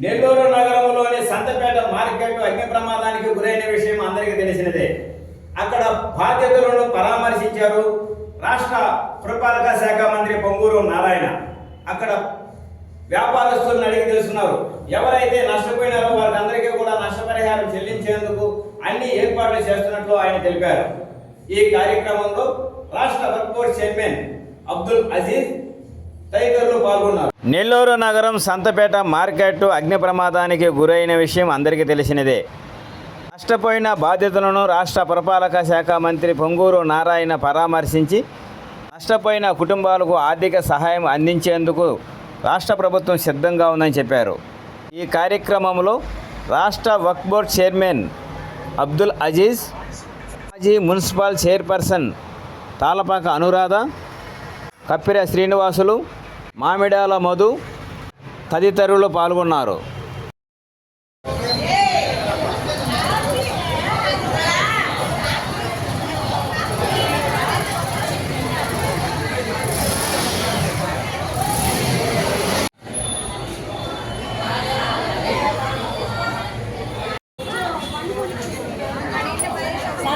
నెల్లూరు నగరంలోని సంతపేట మార్కెట్ అగ్ని ప్రమాదానికి గురైన విషయం అందరికీ తెలిసినదే. అక్కడ బాధ్యతలను పరామర్శించారు రాష్ట్ర పురపాలక శాఖ మంత్రి పొంగూరు నారాయణ. అక్కడ వ్యాపారస్తులను అడిగి తెలుసుకున్నారు. ఎవరైతే నష్టపోయినారో వారందరికీ కూడా నష్టపరిహారం చెల్లించేందుకు అన్ని ఏర్పాట్లు చేస్తున్నట్లు ఆయన తెలిపారు. ఈ కార్యక్రమంలో రాష్ట్ర work force chairman Abdul Aziz తదితరులు పాల్గొన్నారు. నెల్లూరు నగరం సంతపేట మార్కెట్ అగ్ని ప్రమాదానికి గురైన విషయం అందరికీ తెలిసినదే. నష్టపోయిన బాధితులను రాష్ట్ర పురపాలక శాఖ మంత్రి పొంగూరు నారాయణ పరామర్శించి నష్టపోయిన కుటుంబాలకు ఆర్థిక సహాయం అందించేందుకు రాష్ట్ర ప్రభుత్వం సిద్ధంగా ఉందని చెప్పారు. ఈ కార్యక్రమంలో రాష్ట్ర వక్ఫ్ బోర్డ్ చైర్మన్ అబ్దుల్ అజీజ్ మాజీ మున్సిపల్ చైర్పర్సన్ తాళపాక అనురాధ కప్పిర శ్రీనివాసులు మామిడాల మధు తదితరులు పాల్గొన్నారు.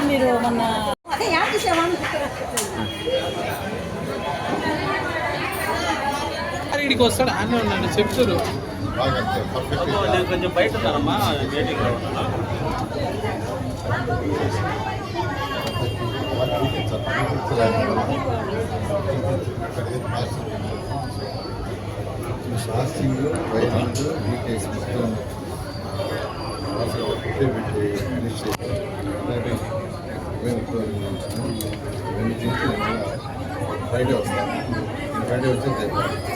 మీరు మొన్న అదే యాడ్ చేసామని సార్ ఇక్కడికి వస్తాడు అన్నీ ఉండండి చెప్తారు. నేను కొంచెం బయట ఉన్నానమ్మా బయట ఉన్నాను డీటెయిల్స్ మొత్తం ఫ్రైడే వస్తాను ఫ్రైడే వచ్చి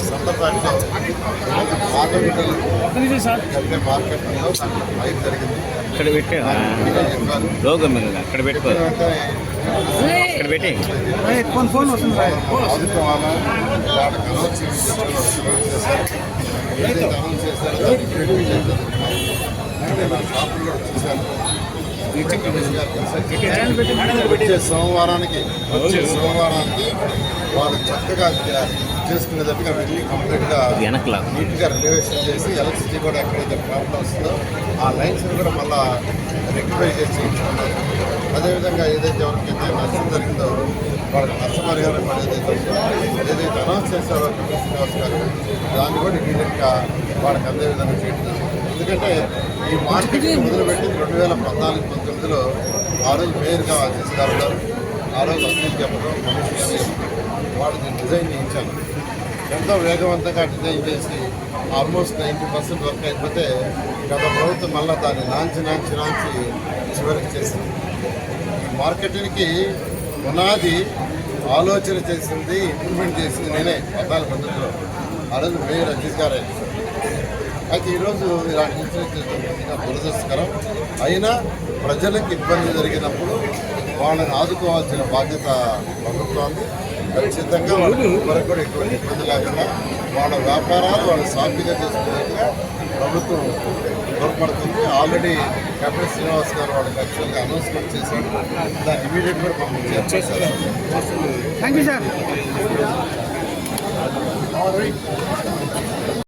సందర్భంలో పాత బిడ్డలు జరిగే మార్కెట్లో జరిగింది ఇక్కడ పెట్టే చెప్పారు లోగం అక్కడ పెట్టుకో. ఇక్కడ పెట్టి. ఆదుకోవాలా ఇలాంటి అనౌన్స్ చేశారు ఏదైతే అనౌన్స్ చేశారో దాన్ని ఇంప్లిమెంట్ చేశారు అంటే నా షాపులు కూడా చూశాను వచ్చే సోమవారానికి వచ్చే సోమవారానికి వాళ్ళు చక్కగా చేసుకునేటట్టుగా వెళ్ళి కంప్లీట్గా వెనకలా నీట్గా రినోవేషన్ చేసి ఎలక్ట్రిసిటీ కూడా ఎక్కడైతే ప్రాబ్లం వస్తుందో ఆ లైన్స్ కూడా మళ్ళా రెక్టిఫై చేసి చేయించుకున్నారు అదేవిధంగా ఏదైతే ఎవరికైతే నష్టం జరిగిందో వాళ్ళకి నష్టపరిహారం ఏదైతే ఉందో ఏదైతే అనౌన్స్ చేశారో శ్రీనివాస్ గారు దాన్ని కూడా ఇమీడియట్గా వాళ్ళకి అందే విధంగా చేయడం. ఎందుకంటే ఈ మార్కెట్ మొదలుపెట్టి రెండు వేల పద్నాలుగు పంతొమ్మిదిలో ఆ రోజు మేయర్గా ఉన్నారు. ఆ రోజు అజీజ్ చెప్పడం కమిషనర్ వాళ్ళు దీన్ని డిజైన్ చేయించాను ఎంతో వేగవంతంగా డిజైన్ చేసి ఆల్మోస్ట్ నైంటీ పర్సెంట్ వర్క్ అయిపోతే గత ప్రభుత్వం మళ్ళీ దాన్ని నాంచి నాంచి నాంచి చివరికి చేసింది. మార్కెటింగ్కి పునాది ఆలోచన చేసింది ఇంప్లిమెంట్ చేసింది నేనే పద్నాలుగు పద్ధతిలో. ఆ రోజు మేయర్ అజీజ్ గారే. అయితే ఈరోజు ఇలాంటి ఇన్సూరెన్స్ దురదృష్టకరం. అయినా ప్రజలకు ఇబ్బంది జరిగినప్పుడు వాళ్ళని ఆదుకోవాల్సిన బాధ్యత ప్రభుత్వాన్ని ఖచ్చితంగా వరకు కూడా ఎటువంటి ఇబ్బంది లేకుండా వాళ్ళ వ్యాపారాలు వాళ్ళు సాఫీగా చేసుకునేట్టుగా ప్రభుత్వం తోడ్పడుతుంది. ఆల్రెడీ కెప్టెన్ శ్రీనివాస్ గారు వాళ్ళకి యాక్చువల్గా అనౌన్స్మెంట్ చేశాడు దాన్ని ఇమీడియట్ కూడా పంపించారు థ్యాంక్ యూ సార్